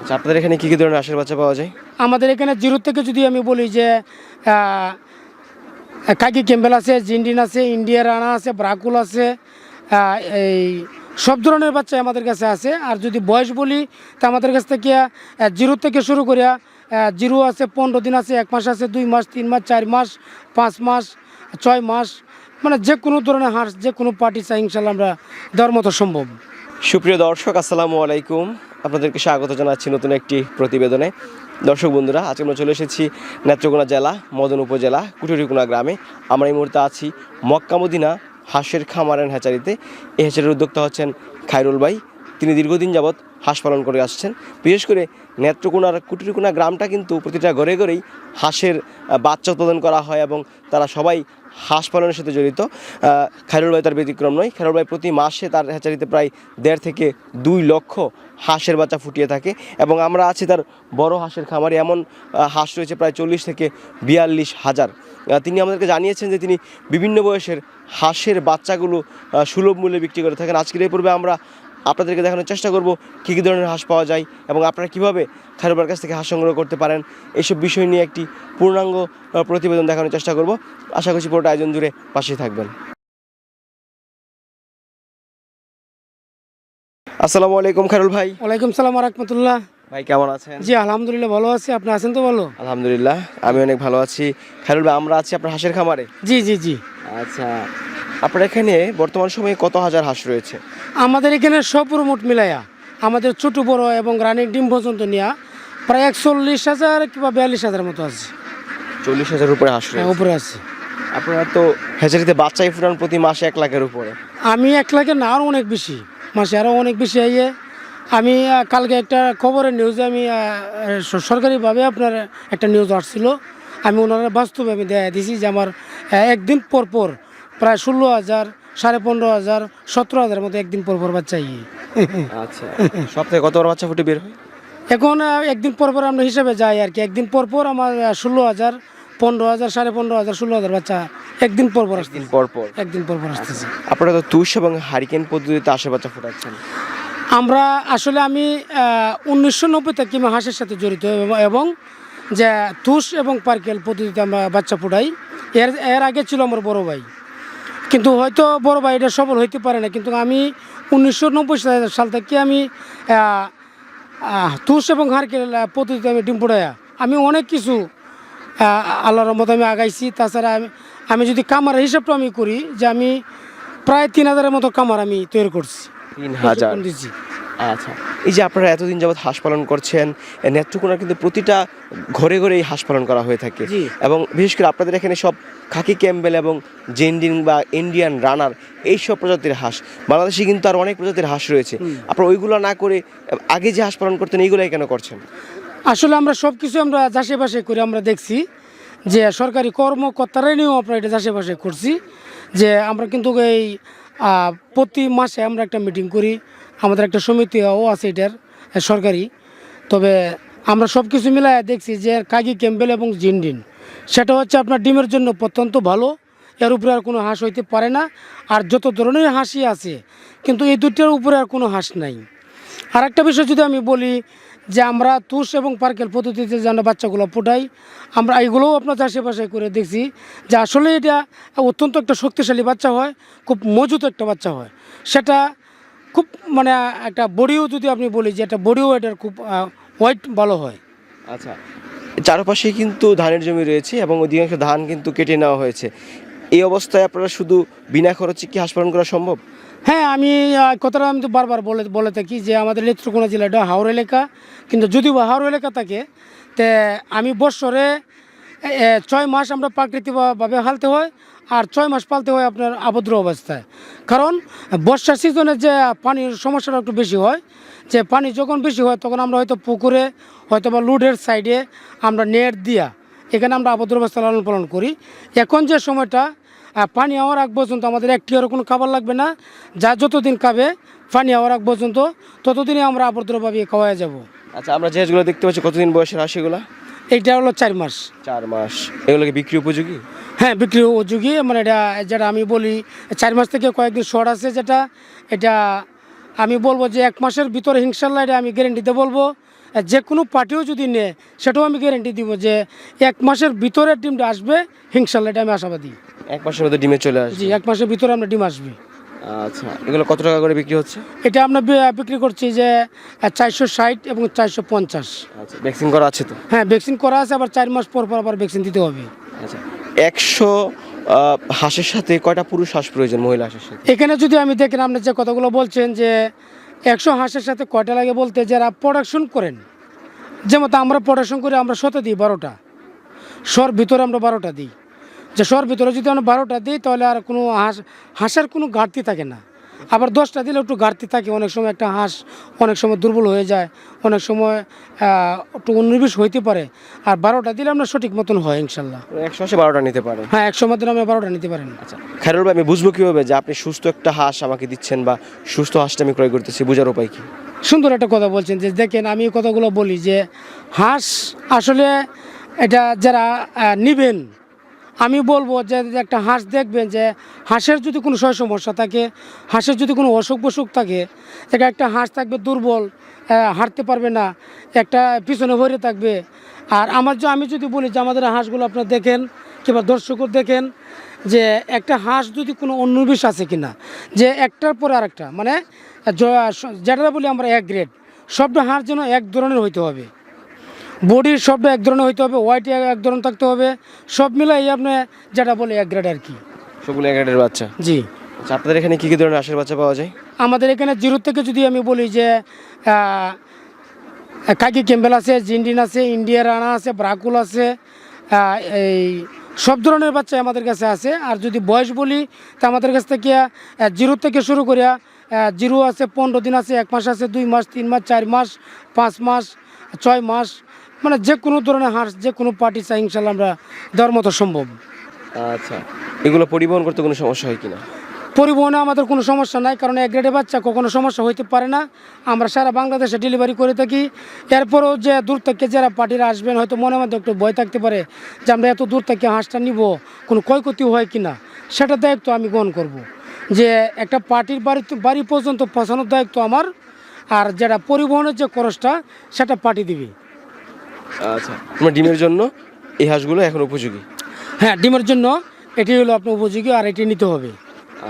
আচ্ছা আপনাদের এখানে কী কী ধরনের হাঁসের বাচ্চা পাওয়া যায়? আমাদের এখানে জিরো থেকে যদি আমি বলি যে কাকি ক্যাম্বেল আছে জিন্ডিন আছে ইন্ডিয়া রানা আছে ব্রাকুল আছে এই সব ধরনের বাচ্চা আমাদের কাছে আছে। আর যদি বয়স বলি তা আমাদের কাছ থেকে জিরো থেকে শুরু করিয়া জিরো আছে পনেরো দিন আছে এক মাস আছে দুই মাস তিন মাস চার মাস পাঁচ মাস ছয় মাস মানে যে কোনো ধরনের হাঁস যে কোনো পার্টি চাই ইনশাল্লাহ আমরা দেওয়ার মতো সম্ভব। সুপ্রিয় দর্শক আসসালামু আলাইকুম। আপনাদেরকে স্বাগত জানাচ্ছি নতুন একটি প্রতিবেদনে। দর্শক বন্ধুরা, আজকে আমরা চলে এসেছি নেত্রকোনা জেলা, মদন উপজেলা, কুটুরিকুনা গ্রামে। আমরা এই মুহূর্তে আছি মক্কামদিনা হাঁসের খামার হ্যাচারিতে এই হ্যাচারির উদ্যোক্তা হচ্ছেন খায়রুল ভাই। তিনি দীর্ঘদিন যাবৎ হাঁস পালন করে আসছেন। বিশেষ করে নেত্রকোনার কুটুরিকুনা গ্রামটা কিন্তু প্রতিটা ঘরে ঘরেই হাঁসের বাচ্চা উৎপাদন করা হয় এবং তারা সবাই হাঁস পালনের সাথে জড়িত। আহ, খায়রুল ভাই তার ব্যতিক্রম নয়। খায়রুল ভাই প্রতি মাসে তার হ্যাচারিতে প্রায় দেড় থেকে দুই লক্ষ হাঁসের বাচ্চা ফুটিয়ে থাকে এবং আমরা আছি তার বড় হাঁসের খামারে। এমন হাঁস রয়েছে প্রায় চল্লিশ থেকে বিয়াল্লিশ হাজার। তিনি আমাদেরকে জানিয়েছেন যে তিনি বিভিন্ন বয়সের হাঁসের বাচ্চাগুলো সুলভ মূল্যে বিক্রি করে থাকেন। আজকের এই পূর্বে আমরা আপনাদেরকে দেখানোর চেষ্টা করব কী কী ধরনের হাঁস পাওয়া যায় এবং আপনারা কীভাবে খারুবার কাছ থেকে হাঁস সংগ্রহ করতে পারেন। এইসব বিষয় নিয়ে একটি পূর্ণাঙ্গ প্রতিবেদন দেখানোর চেষ্টা করব। আশা করছি পুরোটা আয়োজন জুড়ে পাশেই থাকবেন। আসসালামু আলাইকুম খারুল ভাই। ওয়ালাইকুম সালাম রহমতুল্লাহ ভাই কেমন আছেন? জি আলহামদুলিল্লাহ ভালো আছি। আপনি আছেন তো ভালো? আলহামদুলিল্লাহ আমি অনেক ভালো আছি। খারুল ভাই আমরা আছি আপনার হাঁসের খামারে? জি জি জি। আচ্ছা আপনার এখানে বর্তমান সময়ে কত হাজার হাঁস রয়েছে? আমাদের এখানে সব মোট মিলাইয়া আমাদের ছোট বড় এবং রানিং ডিম পর্যন্ত নেওয়া প্রায় একচল্লিশ হাজার কিংবা বিয়াল্লিশ হাজার মতো আছে। চল্লিশ হাজার উপরে হাঁস হ্যাঁ, রয়েছে। উপরে আছে। আপনারা তো হ্যাচারিতে বাচ্চাই ফুটান প্রতি মাসে এক লাখের উপরে। আমি এক লাখের না আরও অনেক বেশি মাসে আরও অনেক বেশি আইয়ে। আমি কালকে একটা খবরের নিউজে আমি সরকারিভাবে আপনার একটা নিউজ আসছিল। আমি ওনারা বাস্তবে আমি দেখা দিয়েছি যে আমার একদিন পর পর প্রায় ষোলো হাজার সাড়ে পনেরো হাজার সতেরো হাজার মতো একদিন পর পর বাচ্চা ইয়ে। আচ্ছা। সপ্তাহে কতবার বাচ্চা ফুটে বের হয়? এখন একদিন পর পর আমরা হিসাবে যাই আর কি। একদিন পর পর আমার ষোলো হাজার পনেরো হাজার সাড়ে পনেরো হাজার ষোলো হাজার বাচ্চা একদিন পর পর আসতেছে পর পর। একদিন পর পর আসতেছে। আপনারা তো তুষ এবং হারিকেন পদ্ধতিতে আশে বাচ্চা ফুটাচ্ছেন। আমরা আসলে আমি উনিশশো নব্বই থেকে আমি হাঁসের সাথে জড়িত এবং- এবং যে তুষ এবং পার্কেল পদ্ধতিতে আমরা বাচ্চা ফুটাই। এর এর আগে ছিল আমার বড় ভাই। কিন্তু হয়তো বড় ভাই এটা সফল হইতে পারে না। কিন্তু আমি উনিশশো নব্বই সাল থেকে আমি তুষ এবং হারকেল প্রতিযোগিতা পদ্ধতিতে আমি ডিম ফুটাইয়া আমি অনেক কিছু আল্লাহর মতো আমি আগাইছি। তাছাড়া আমি আমি যদি কামার হিসাবটা আমি করি যে আমি প্রায় তিন হাজারের মতো কামার আমি তৈরি করছি। তিন হাজার। দিচ্ছি আচ্ছা এই যে আপনারা এতদিন যাবৎ হাঁস পালন করছেন নেত্রকোনার কিন্তু প্রতিটা ঘরে ঘরে এই হাঁস পালন করা হয়ে থাকে। এবং বিশেষ করে আপনাদের এখানে সব খাকি ক্যাম্বেল এবং জেন্ডিন বা ইন্ডিয়ান রানার এই সব প্রজাতির হাঁস। বাংলাদেশে কিন্তু আর অনেক প্রজাতির হাঁস রয়েছে। আপনারা ওইগুলো না করে আগে যে হাঁস পালন করতেন এইগুলাই কেন করছেন? আসলে আমরা সব কিছু আমরা বাছাই করে আমরা দেখছি যে সরকারি কর্মকর্তারাই নিয়েও আমরা এটা বাছাই করছি যে আমরা কিন্তু এই প্রতি মাসে আমরা একটা মিটিং করি। আমাদের একটা সমিতিও আছে এটার সরকারি। তবে আমরা সব কিছু মিলাই দেখছি যে কাগি ক্যাম্বেল এবং জিনডিন। সেটা হচ্ছে আপনার ডিমের জন্য অত্যন্ত ভালো, এর উপরে আর কোনো হাঁস হইতে পারে না। আর যত ধরনের হাঁসই আছে, কিন্তু এই দুটার উপরে আর কোনো হাঁস নাই। আর একটা বিষয় যদি আমি বলি যে আমরা তুষ এবং পার্কেল পদ্ধতিতে যেন বাচ্চাগুলো ফোটাই আমরা এইগুলোও আপনার চাষে করে দেখছি যে আসলে এটা অত্যন্ত একটা শক্তিশালী বাচ্চা হয়, খুব মজুত একটা বাচ্চা হয়। সেটা খুব মানে একটা বডিও যদি আপনি বলি যে একটা বডিও এটার খুব হোয়াইট ভালো হয়। আচ্ছা চারপাশে কিন্তু ধানের জমি রয়েছে এবং অধিকাংশ ধান কিন্তু কেটে নেওয়া হয়েছে। এই অবস্থায় আপনারা শুধু বিনা খরচে কি হাঁস পালন করা সম্ভব? হ্যাঁ আমি কথাটা আমি তো বারবার বলে বলে থাকি যে আমাদের নেত্রকোনা জেলাটা হাওড় এলাকা। কিন্তু যদিও বা হাওড় এলাকা থাকে তে আমি বৎসরে ছয় মাস আমরা প্রাকৃতিকভাবে হালতে হয় আর ছয় মাস পালতে হয় আপনার আবদ্র অবস্থায়। কারণ বর্ষার সিজনে যে পানির সমস্যাটা একটু বেশি হয়, যে পানি যখন বেশি হয় তখন আমরা হয়তো পুকুরে হয়তো বা লুডের সাইডে আমরা নেট দিয়া এখানে আমরা আবদ্ধ অবস্থা লালন পালন করি। এখন যে সময়টা পানি হওয়ার আগ পর্যন্ত আমাদের একটি আর কোনো খাবার লাগবে না। যা যতদিন খাবে পানি হওয়ার আগ পর্যন্ত ততদিনই আমরা আবদ্রভাবে খাওয়া যাব। আচ্ছা আমরা যে হাঁসগুলো দেখতে পাচ্ছি কতদিন বয়সের হাঁস এগুলা এইটা হলো চার মাস। চার মাস। এগুলোকে বিক্রি উপযোগী? হ্যাঁ বিক্রি উপযোগী। মানে এটা যেটা আমি বলি চার মাস থেকে কয়েকদিন শর্ট আছে যেটা। এটা আমি বলব যে এক মাসের ভিতরে ইনশাল্লাহ এটা আমি গ্যারেন্টিতে বলব। যে কোনো পার্টিও যদি নেয় সেটাও আমি গ্যারেন্টি দিব যে এক মাসের ভিতরে ডিমটা আসবে। হিংসাল্লাহ এটা আমি আশাবাদী। এক মাসের ভিতরে ডিমে চলে আসবে। জি এক মাসের ভিতরে আমরা ডিম আসবে। আচ্ছা এগুলো কত টাকা করে বিক্রি হচ্ছে? এটা আমরা বিক্রি করছি যে চারশো ষাট এবং চারশো পঞ্চাশ। আচ্ছা ভ্যাকসিন করা আছে তো? হ্যাঁ ভ্যাকসিন করা আছে আবার চার মাস পর পর আবার ভ্যাকসিন দিতে হবে। আচ্ছা একশো হাঁসের সাথে কয়টা পুরুষ হাঁস প্রয়োজন মহিলা হাঁসের সাথে? এখানে যদি আমি দেখেন আপনি যে কথাগুলো বলছেন যে একশো হাঁসের সাথে কয়টা লাগে বলতে যারা প্রোডাকশন করেন যেমন আমরা প্রোডাকশন করে আমরা শত দিই বারোটা। শর ভিতরে আমরা বারোটা দিই। যে শর ভিতরে যদি আমরা বারোটা দিই তাহলে আর কোনো হাঁস হাঁসের কোনো ঘাটতি থাকে না। আবার দশটা দিলে একটু ঘাটতি থাকে অনেক সময় একটা হাঁস অনেক সময় দুর্বল হয়ে যায় অনেক সময় একটু উন্নিবিশ হইতে পারে। আর বারোটা দিলে আমরা সঠিক মতন হয় ইনশাল্লাহ। একশো হাঁসে বারোটা নিতে পারে। হ্যাঁ একশো মধ্যে আমরা বারোটা নিতে পারেন। আচ্ছা খায়রুল ভাই আমি বুঝব কীভাবে যে আপনি সুস্থ একটা হাঁস আমাকে দিচ্ছেন বা সুস্থ হাঁসটা আমি ক্রয় করতেছি বোঝার উপায় কি? সুন্দর একটা কথা বলছেন যে দেখেন আমি কথাগুলো বলি যে হাঁস আসলে এটা যারা নিবেন আমি বলব যে একটা হাঁস দেখবেন যে হাঁসের যদি কোনো শয় সমস্যা থাকে, হাঁসের যদি কোনো অসুখ বসুখ থাকে, এটা একটা হাঁস থাকবে দুর্বল হাঁটতে পারবে না, একটা পিছনে ভরে থাকবে। আর আমার যে, আমি যদি বলি যে আমাদের হাঁসগুলো আপনারা দেখেন, কিংবা দর্শকও দেখেন, যে একটা হাঁস যদি কোনো অন্যবিষ আছে কিনা, যে একটার পর আরেকটা মানে যেটা বলি আমরা এক গ্রেড সবটা হাঁস যেন এক ধরনের হইতে হবে। বডির সবটা এক ধরনের হইতে হবে ওয়াইট এক ধরনের থাকতে হবে সব মিলাই আপনি যেটা বলে এক গ্রেড আর কি। সবগুলো এক গ্রেডের বাচ্চা? জি। আচ্ছা আপনাদের এখানে কী কী ধরনের হাঁসের বাচ্চা পাওয়া যায়? আমাদের এখানে জিরো থেকে যদি আমি বলি যে কাকি ক্যাম্বেল আছে জিন্ডিন আছে ইন্ডিয়া রানা আছে ব্রাকুল আছে এই সব ধরনের বাচ্চা আমাদের কাছে আছে। আর যদি বয়স বলি তা আমাদের কাছ থেকে জিরো থেকে শুরু করিয়া জিরো আছে পনেরো দিন আছে এক মাস আছে দুই মাস তিন মাস চার মাস পাঁচ মাস ছয় মাস মানে যে কোনো ধরনের হাঁস যে কোনো পার্টি চাই ইনশাল্লাহ আমরা দেওয়ার মতো সম্ভব। আচ্ছা এগুলো পরিবহন করতে কোনো সমস্যা হয় কিনা? পরিবহনে আমাদের কোনো সমস্যা নাই কারণ এক গ্রেডে বাচ্চা কখনো সমস্যা হইতে পারে না। আমরা সারা বাংলাদেশে ডেলিভারি করে থাকি। এরপরও যে দূর থেকে যারা পার্টিরা আসবেন হয়তো মনে মধ্যে একটু ভয় থাকতে পারে যে আমরা এত দূর থেকে হাঁসটা নিব কোনো ক্ষয়ক্ষতি হয় কি না সেটা দায়িত্ব আমি গ্রহণ করব। যে একটা পার্টির বাড়ি বাড়ি পর্যন্ত পৌঁছানোর দায়িত্ব আমার আর যেটা পরিবহনের যে খরচটা সেটা পার্টি দিবে। আচ্ছা। তোমার ডিমের জন্য এই হাঁসগুলো এখন উপযোগী? হ্যাঁ ডিমের জন্য এটি হলো আপনার উপযোগী আর এটি নিতে হবে।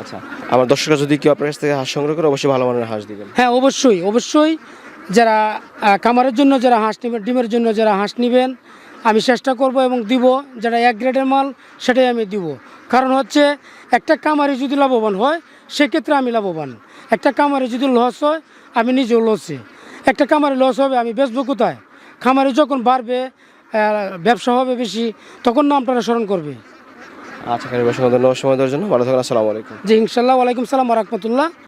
আচ্ছা। আমার দর্শকরা যদি কেউ আপনার কাছ থেকে হাঁস সংগ্রহ করে অবশ্যই ভালো মানের হাঁস দিবেন। হ্যাঁ অবশ্যই অবশ্যই। যারা কামারের জন্য যারা হাঁস নেবেন ডিমের জন্য যারা হাঁস নেবেন আমি চেষ্টা করব এবং দিব। যেটা এক গ্রেডের মাল সেটাই আমি দিব। কারণ হচ্ছে একটা কামারে যদি লাভবান হয় সেক্ষেত্রে আমি লাভবান। একটা কামারে যদি লস হয় আমি নিজেও লসে। একটা কামারে লস হবে আমি বেচবো কোথায়? খামারে যখন বাড়বে ব্যবসা হবে বেশি তখন না আপনারা স্মরণ করবে। আচ্ছা সময় দেওয়ার জন্য। ভালো থাকুন আসসালামু আলাইকুম। যে ইনশাল্লাহ ওয়ালাইকুম সালাম রহমতুল্লাহ।